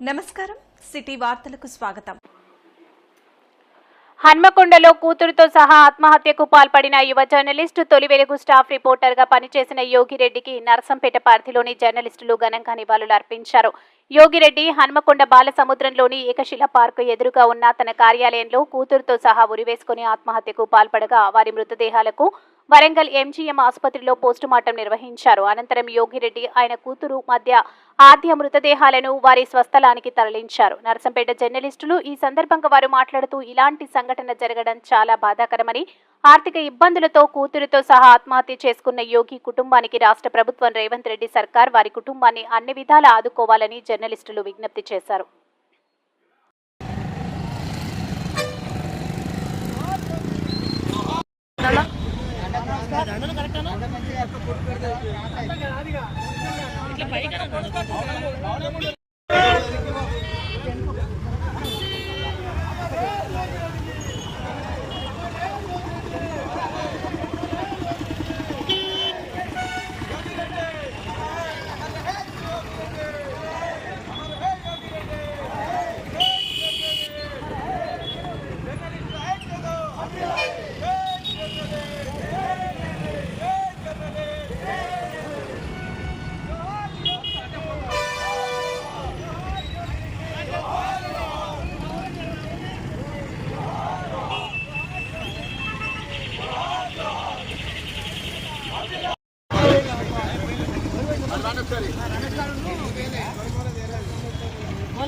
నమస్కారం. సిటీ వార్తలకు స్వాగతం. హన్మకొండలో కూతురుతో సహా ఆత్మహత్యకు పాల్పడిన యువ జర్నలిస్టు తొలి వెలుగు స్టాఫ్ రిపోర్టర్గా పనిచేసిన యోగిరెడ్డికి నర్సంపేట పరిధిలోని జర్నలిస్టులు ఘనంగా నివాళులు అర్పించారు యోగిరెడ్డి హన్మకొండ బాలసముద్రంలోని ఏకశిల పార్క్ ఎదురుగా ఉన్న తన కార్యాలయంలో కూతురుతో సహా ఉరివేసుకుని ఆత్మహత్యకు పాల్పడగా వారి మృతదేహాలకు వరంగల్ ఎంజీఎం ఆసుపత్రిలో పోస్టుమార్టం నిర్వహించారు. అనంతరం యోగిరెడ్డి ఆయన కూతురు మధ్య ఆద్య మృతదేహాలను వారి స్వస్థలానికి తరలించారు. నరసంపేట జర్నలిస్టులు ఈ సందర్భంగా వారు మాట్లాడుతూ ఇలాంటి సంఘటన జరగడం చాలా బాధాకరమని ఆర్థిక ఇబ్బందులతో కూతురుతో సహా ఆత్మహత్య చేసుకున్న యోగి కుటుంబానికి రాష్ట్ర ప్రభుత్వం రేవంత్ రెడ్డి సర్కార్ వారి కుటుంబాన్ని అన్ని విధాలా ఆదుకోవాలని జర్నలిస్టులు విజ్ఞప్తి చేశారు. ఇట్లా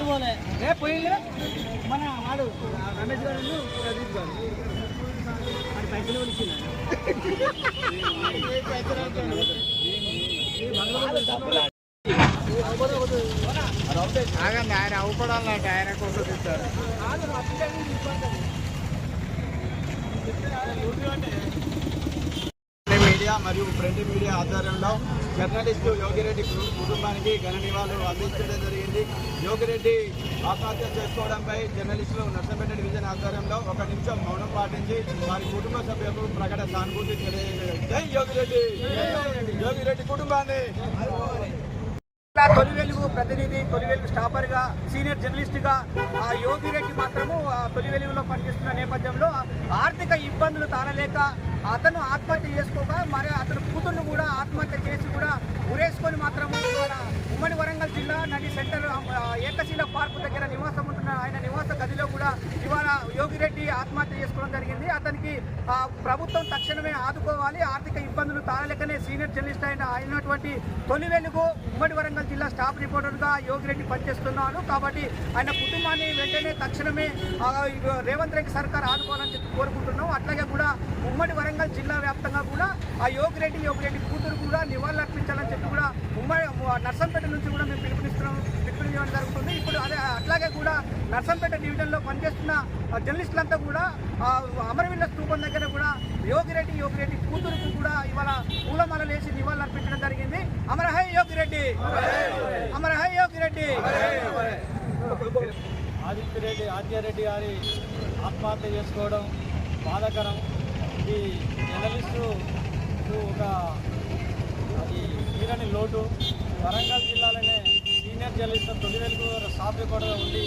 ఏ పోయిలే మన వాడు రమేష్ గారు ప్రదీప్ గారు. వాడి పైసలు. ఆగండి ఆయన అవ్వపడాలంటే ఆయన కోసం తింటారు మీడియా మరియు ప్రింట్ మీడియా ఆధ్వర్యంలో జర్నలిస్టు యోగిరెడ్డి కుటుంబానికి ఘన నివాళులు అందించడం జరిగింది. యోగిరెడ్డి ఆత్మహత్య చేసుకోవడంపై జర్నలిస్టులు నర్సంపేట డివిజన్ ఆధ్వర్యంలో ఒక నిమిషం మౌనం పాటించి వారి కుటుంబ సభ్యులకు ప్రకట సానుభూతి తెలియజేశారు జై యోగిరెడ్డి! యోగిరెడ్డి కుటుంబాన్ని! ప్రతినిధి తొలివెలుగు స్టాపర్గా సీనియర్ జర్నలిస్ట్గా ఆ యోగిరెడ్డి మాత్రము ఆ తొలి వెలుగులో పనిచేస్తున్న నేపథ్యంలో ఆర్థిక ఇబ్బందులు తాళలేక అతను ఆత్మహత్య చేసుకోక మరి అతను కూతుర్ను కూడా ఆత్మహత్య చేసి కూడా ఉరేసుకొని మాత్రము ఉమ్మడి వరంగల్ జిల్లా నది సెంటర్ ఏకశిల పార్క్ దగ్గర నివాస ఉంటున్న ఆయన నివాస గదిలో కూడా ఇవాళ యోగిరెడ్డి ఆత్మహత్య చేసుకోవడం జరిగింది. అతనికి ఆ, ప్రభుత్వం తక్షణమే ఆదుకోవాలి. ఆర్థిక ఇబ్బందులు తాళలేకనే సీనియర్ జర్నలిస్ట్ అయిన అయినటువంటి తొలి వెలుగు ఉమ్మడి వరంగల్ జిల్లా స్టాఫ్ రిపోర్టర్గా యోగిరెడ్డి పనిచేస్తున్నాడు. కాబట్టి ఆయన కుటుంబాన్ని వెంటనే తక్షణమే రేవంత్ రెడ్డి సర్కార్ ఆదుకోవాలని చెప్పి కోరుకుంటున్నాం. అట్లాగే కూడా ఉమ్మడి వరంగల్ జిల్లా వ్యాప్తంగా కూడా ఆ యోగిరెడ్డి యోగిరెడ్డి కూతురు కూడా నివాళులు అర్పించాలని చెప్పి కూడా ఉమ్మడి నర్సంపేట నుంచి కూడా మేము పిలుపునిస్తున్నాం పిలుపునివ్వడం జరుగుతుంది ఇప్పుడు అదే అట్లాగే కూడా నర్సంపేట డివిజన్లో పనిచేస్తున్న ఆ, జర్నలిస్టులంతా కూడా అమరవీళ్ళ స్థూపం దగ్గర కూడా యోగిరెడ్డి యోగిరెడ్డి కూతురుకు కూడా ఇవాళ పూలమాలలు వేసి నివాళులు అర్పించడం జరిగింది. అమరహై యోగిరెడ్డి! అమరహై యోగిరెడ్డి! ఆదిత్యరెడ్డి ఆద్యారెడ్డి గారి ఆత్మహత్య చేసుకోవడం బాధాకరం. ఇది జర్నలిస్టు ఒక అది తీరని లోటు. వరంగల్ జిల్లాలోనే సీనియర్ జర్నలిస్ట్ తొలి వెలుగు స్టాఫ్ రిపోర్టర్గా ఉండి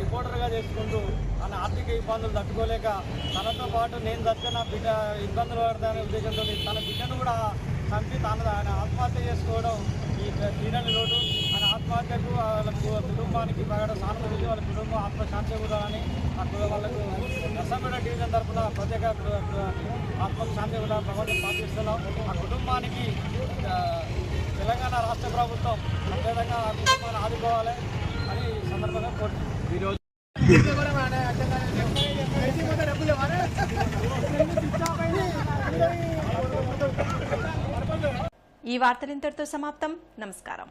రిపోర్టర్గా చేసుకుంటూ తన ఆర్థిక ఇబ్బందులు తట్టుకోలేక తనతో పాటు నేను చదివిన నా బిడ్డ ఇబ్బందులు పడతానే ఉద్దేశంతో తన బిడ్డను కూడా చంపి తాను ఆయన ఆత్మహత్య చేసుకోవడం ఈ తీరని లోటు. ఆయన ఆత్మహత్యకు వాళ్ళ కుటుంబానికి ప్రకటన సానుభూతి వాళ్ళ కుటుంబం ఆత్మశాంతి కుదాలని వాళ్ళకు నర్సంపేట డివిజన్ తరఫున ప్రత్యేక ఆత్మశాంతి కూడా భగవంతుని ప్రార్థిస్తున్నాం ఆ కుటుంబానికి తెలంగాణ రాష్ట్ర ప్రభుత్వం అదేవిధంగా ఆ కుటుంబాన్ని ఆదుకోవాలి. అని సందర్భంగా ఈ వార్తలు ఇంతటితో సమాప్తం. నమస్కారం.